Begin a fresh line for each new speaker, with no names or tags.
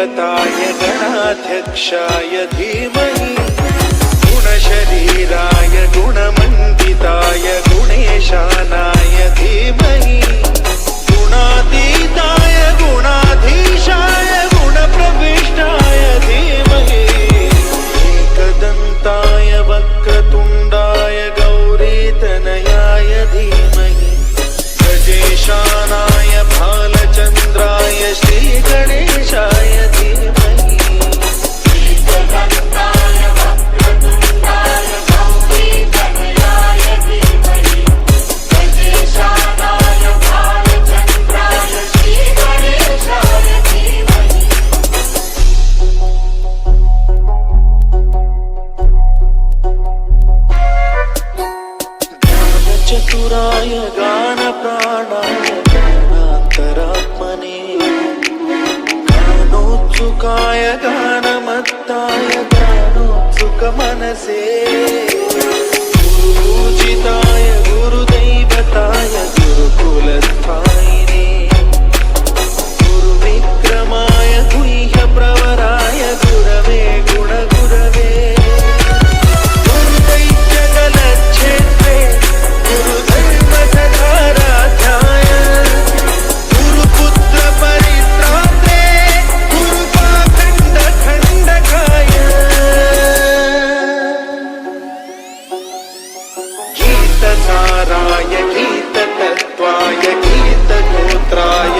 गणदेवताय गणाध्यक्षाय धीमहि ఒక మనసే. साराय गीततत्त्वाय गीतगोत्राय